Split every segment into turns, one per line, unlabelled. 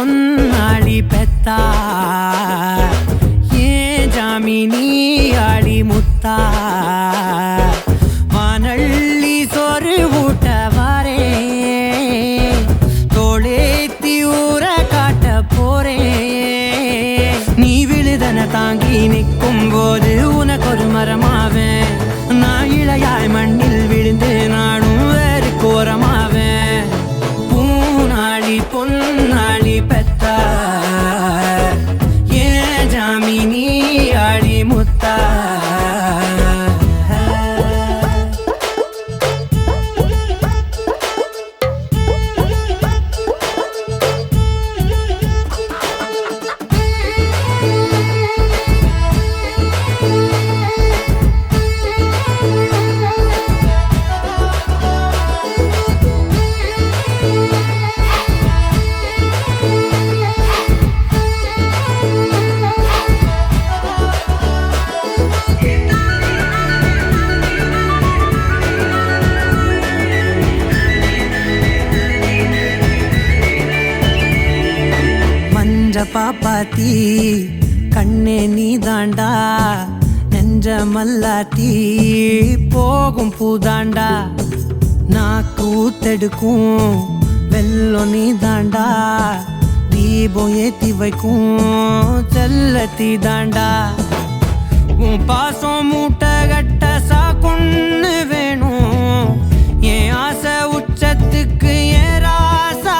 பொன்னாளி பெத்தா ஏ ஜாமினி ஆளி முத்தா. வானள்ளி சொரு ஊட்ட வாரே தோளேத்தி ஊற காட்ட போறே. நீ விழுதன தாங்கி நிற்கும் போது உனக்கு ஒரு மரமாவேன் நான் இளையாய் மண்ணில் விழுந்து நானும் வேறு கோரமாவேன் பூனாளி பொன்னாளி பாப்பாத்தி கண்ணே நீ தாண்டா நெஞ்ச மல்லாத்தி போகும் பூதாண்டா நான் கூத்தெடுக்கும் வெள்ளம் நீ தாண்டா தீபம் ஏத்தி வைக்கும் செல்லத்தி தாண்டா. உன் பாசம் மூட்டை கட்ட சாக்குன்னு வேணும் என் ஆசை உச்சத்துக்கு ஏன் ராசா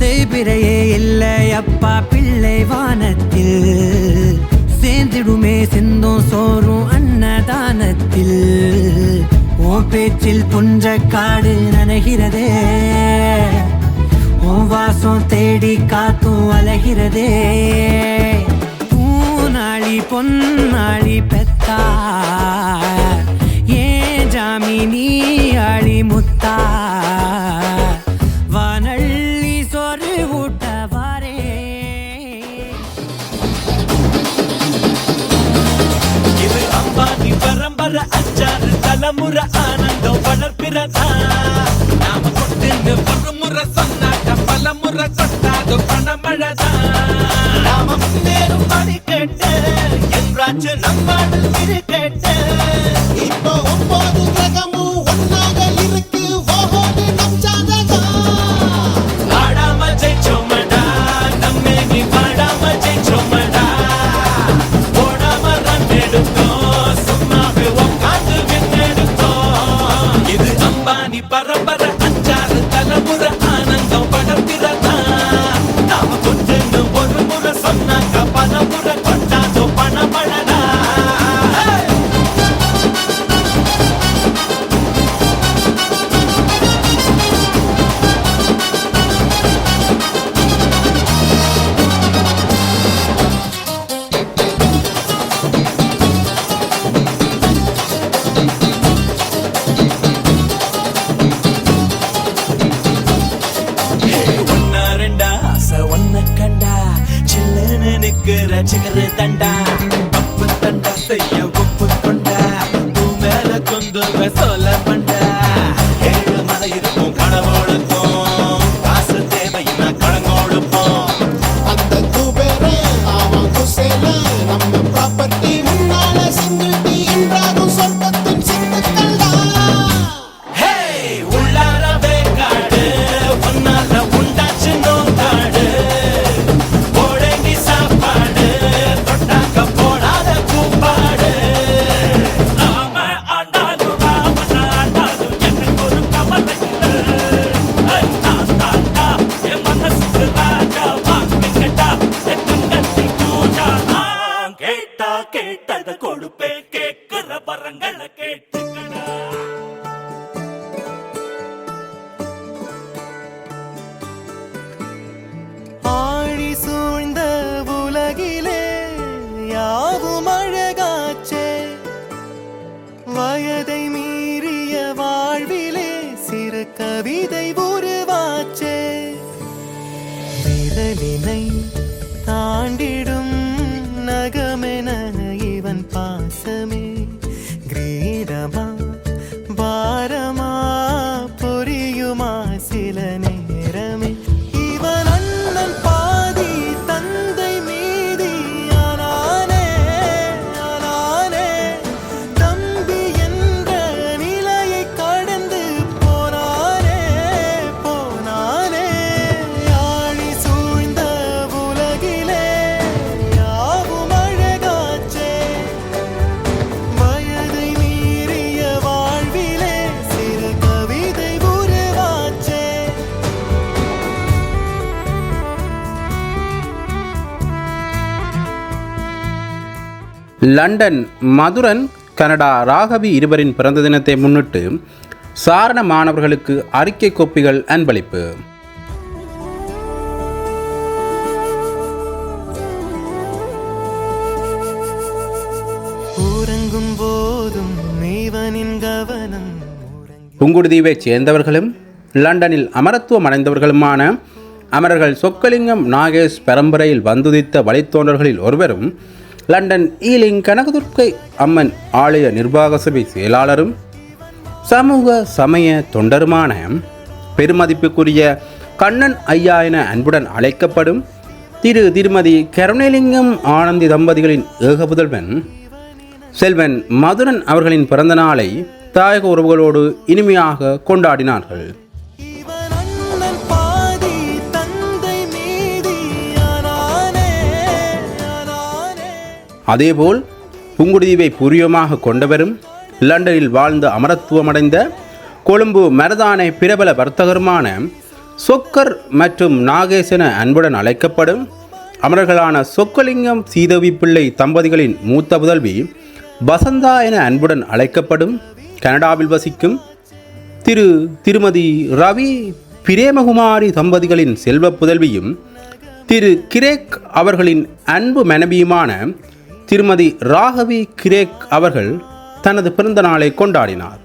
போணும் பிறையே இல்லை அப்பா பிள்ளை வானத்தில். சேர்ந்திடுமே சிந்தும் சோறும் அன்னதானத்தில். உன் பேச்சில் புன்ற காடு நனைகிறதே. உன் வாசம் தேடி காத்தும் அலைகிறதே. பூநாளி பொன்னாளி பெத்தா ஏன் ஜாமினி ஆளி முத்தா
தலைமுறை ஆனந்தம் வளர்ப்பிறதா? நாம கொண்டு ஒரு முறை சொன்னாக்க பல முறை கொட்டாது பணமழதா நாம முன்னேறும் படி கேட்டு என்றாச்சு நம்மாடல் இரு கேட்டு.
வயதை மீறிய வாழ்விலே சிறு கவிதை உருவாச்சே. விரலினை
லண்டன் மதுரன் கனடா ராகவி இருவரின் பிறந்த தினத்தை முன்னிட்டு சாரண மாணவர்களுக்கு அறிக்கை கோப்பிகள் அன்பளிப்பு. புங்குடுதீவைச் சேர்ந்தவர்களும் லண்டனில் அமரத்துவம் அடைந்தவர்களுமான அமரர்கள் சொக்கலிங்கம் நாகேஷ் பரம்பரையில் வந்துதித்த வழித்தோன்றல்களில் ஒருவரும் லண்டன் ஈலிங் கனகதுர்க்கை அம்மன் ஆலய நிர்வாக சபை செயலாளரும் சமூக சமய தொண்டருமான பெருமதிப்புக்குரிய கண்ணன் ஐயா என அன்புடன் அழைக்கப்படும் திரு திருமதி கருணலிங்கம் ஆனந்தி தம்பதிகளின் ஏக புதல்வன் செல்வன் மதுரன் அவர்களின் பிறந்த நாளை தாயக உறவுகளோடு இனிமையாக கொண்டாடினார்கள். அதேபோல் புங்குடுதீவை பூர்வமாக கொண்டவரும் லண்டனில் வாழ்ந்து அமரத்துவமடைந்த கொழும்பு மரதானை பிரபல வர்த்தகருமான சொக்கர் மற்றும் நாகேசன அன்புடன் அழைக்கப்படும் அமரர்களான சொக்கலிங்கம் சீதவி பிள்ளை தம்பதிகளின் மூத்த புதல்வி வசந்தா என அன்புடன் அழைக்கப்படும் கனடாவில் வசிக்கும் திரு திருமதி ரவி பிரேமகுமாரி தம்பதிகளின் செல்வ புதல்வியும் திரு கிரேக் அவர்களின் அன்பு மனைவியுமான திருமதி ராகவி கிரேக் அவர்கள் தனது பிறந்த நாளை கொண்டாடினார்.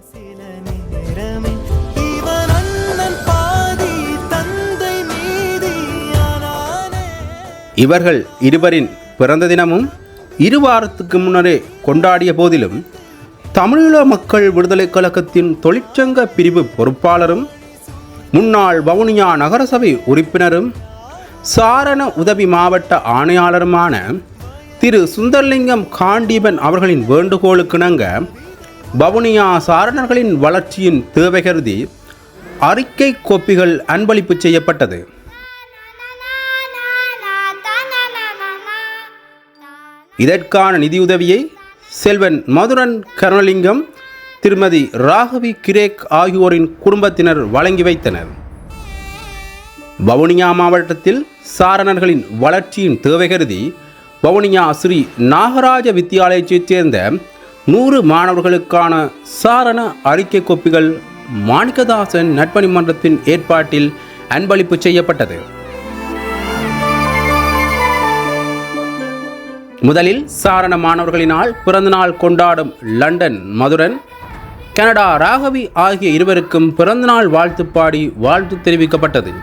இவர்கள் இருவரின் பிறந்த தினமும் இரு வாரத்துக்கு முன்னரே கொண்டாடிய போதிலும் தமிழீழ மக்கள் விடுதலைக் கழகத்தின் தொழிற்சங்க பிரிவு பொறுப்பாளரும் முன்னாள் வவுனியா நகரசபை உறுப்பினரும் சாரண உதவி மாவட்ட ஆணையாளருமான திரு சுந்தர்லிங்கம் காண்டீபன் அவர்களின் வேண்டுகோளுக்கிணங்க வவுனியா சாரணர்களின் வளர்ச்சியின் தேவை கருதி அறிக்கை கோப்பிகள் அன்பளிப்பு செய்யப்பட்டது. இதற்கான நிதியுதவியை செல்வன் மதுரன் கருணலிங்கம் திருமதி ராகவி கிரேக் ஆகியோரின் குடும்பத்தினர் வழங்கி வைத்தனர். வவுனியா மாவட்டத்தில் சாரணர்களின் வளர்ச்சியின் தேவை கருதி வவுனியா ஸ்ரீ நாகராஜ வித்தியாலயத்தைச் சேர்ந்த நூறு மாணவர்களுக்கான சாரண அறிக்கை கோப்பிகள் மாணிக்கதாசன் நட்பணி மன்றத்தின் ஏற்பாட்டில் அன்பளிப்பு செய்யப்பட்டது. முதலில் சாரண மாணவர்களினால் பிறந்தநாள் கொண்டாடும் லண்டன் மதுரன் கனடா ராகவி ஆகிய இருவருக்கும் பிறந்தநாள் வாழ்த்து பாடி வாழ்த்து தெரிவிக்கப்பட்டது.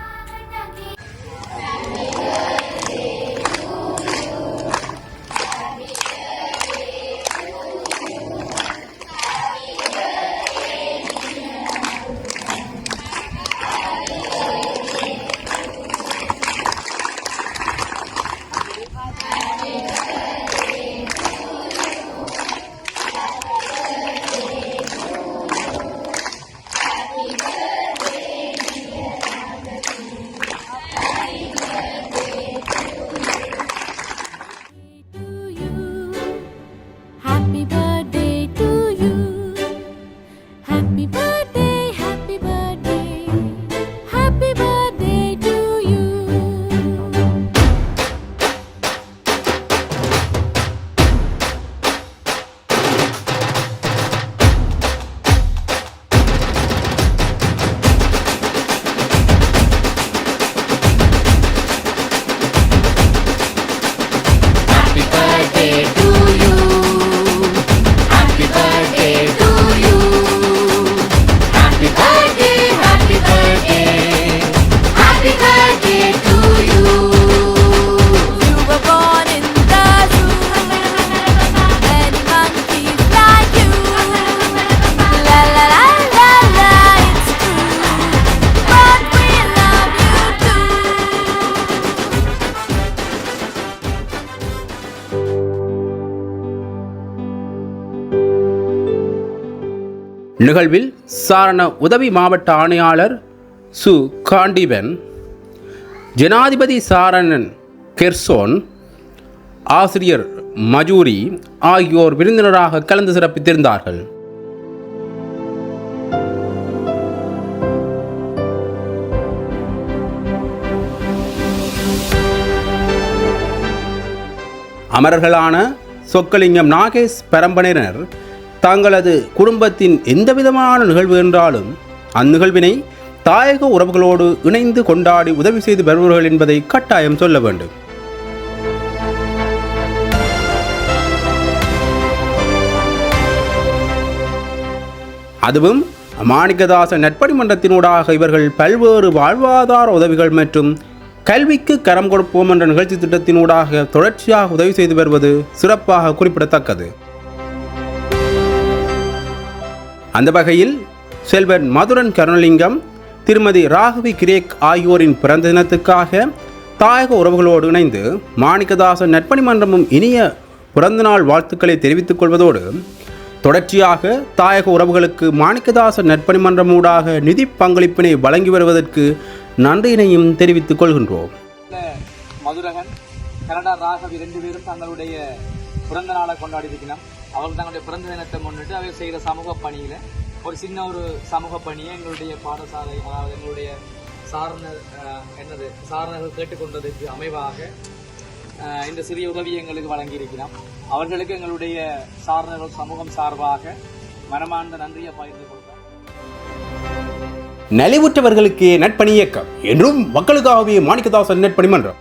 நிகழ்வில் சாரண உதவி மாவட்ட ஆணையாளர் சு. காண்டிபன். ஜனாதிபதி சாரணன் கெர்சோன் ஆசிரியர் மஜூரி ஆகியோர் விருந்தினராக கலந்து சிறப்பித்திருந்தார்கள். அமரர்களான சொக்கலிங்கம் நாகேஷ் பரம்பரையினர் தங்களது குடும்பத்தின் எந்தவிதமான நிகழ்வு என்றாலும் அந்நிகழ்வினை தாயக உறவுகளோடு இணைந்து கொண்டாடி உதவி செய்து வருபவர்கள் என்பதை கட்டாயம் சொல்ல வேண்டும். அதுவும் மாணிக்கதாச நட்பணி மன்றத்தினூடாக இவர்கள் பல்வேறு வாழ்வாதார உதவிகள் மற்றும் கல்விக்கு கரம் கொடுப்போம் என்ற நிகழ்ச்சி திட்டத்தினூடாக தொடர்ச்சியாக உதவி செய்து வருவது சிறப்பாக குறிப்பிடத்தக்கது. அந்த வகையில் செல்வன் மதுரன் கருணலிங்கம் திருமதி ராகவி கிரேக் ஆகியோரின் பிறந்த தினத்துக்காக தாயக உறவுகளோடு இணைந்து மாணிக்கதாசன் நட்பணி மன்றமும் இனிய பிறந்தநாள் வாழ்த்துக்களை தெரிவித்துக் கொள்வதோடு தொடர்ச்சியாக தாயக உறவுகளுக்கு மாணிக்கதாசன் நட்பணி மன்றம் ஊடாக நிதி பங்களிப்பினை வழங்கி வருவதற்கு நன்றியினையும் தெரிவித்துக் கொள்கின்றோம்.
மதுரகன் கனடா ராகவி ரெண்டு பேரும் தங்களுடைய பிறந்த நாளை கொண்டாடி இருக்கணும் அவர்கள் தங்களுடைய பிறந்த தினத்தை முன்னிட்டு அவை செய்கிற சமூக பணியில ஒரு சின்ன ஒரு சமூக பணியை எங்களுடைய பாடசாலை அதாவது எங்களுடைய சாரணர் என்னது சாரணர்கள் கேட்டுக்கொண்டதற்கு அமைவாக இந்த சிறிய உதவி எங்களுக்கு வழங்கியிருக்கிறோம். அவர்களுக்கு எங்களுடைய சாரணர்கள் சமூகம் சார்பாக மனமார்ந்த நன்றியை பகிர்ந்து கொள்கிறோம்.
நலிவுற்றவர்களுக்கு நட்பணி இயக்கம். என்றும் மக்களுக்காகவே மாணிக்கதாசன் நட்பணி மன்றம்.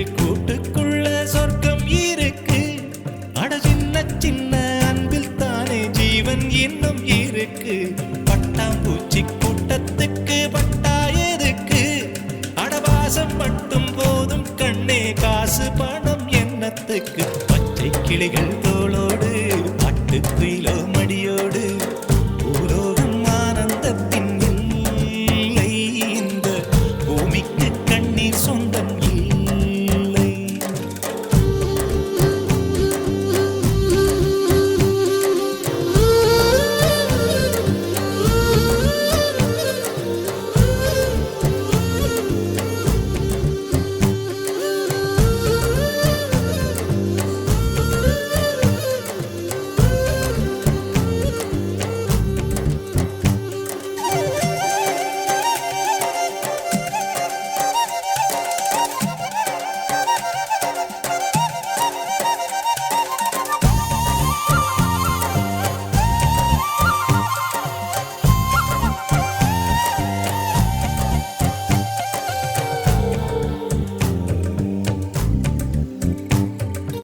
கிளிகள் தோ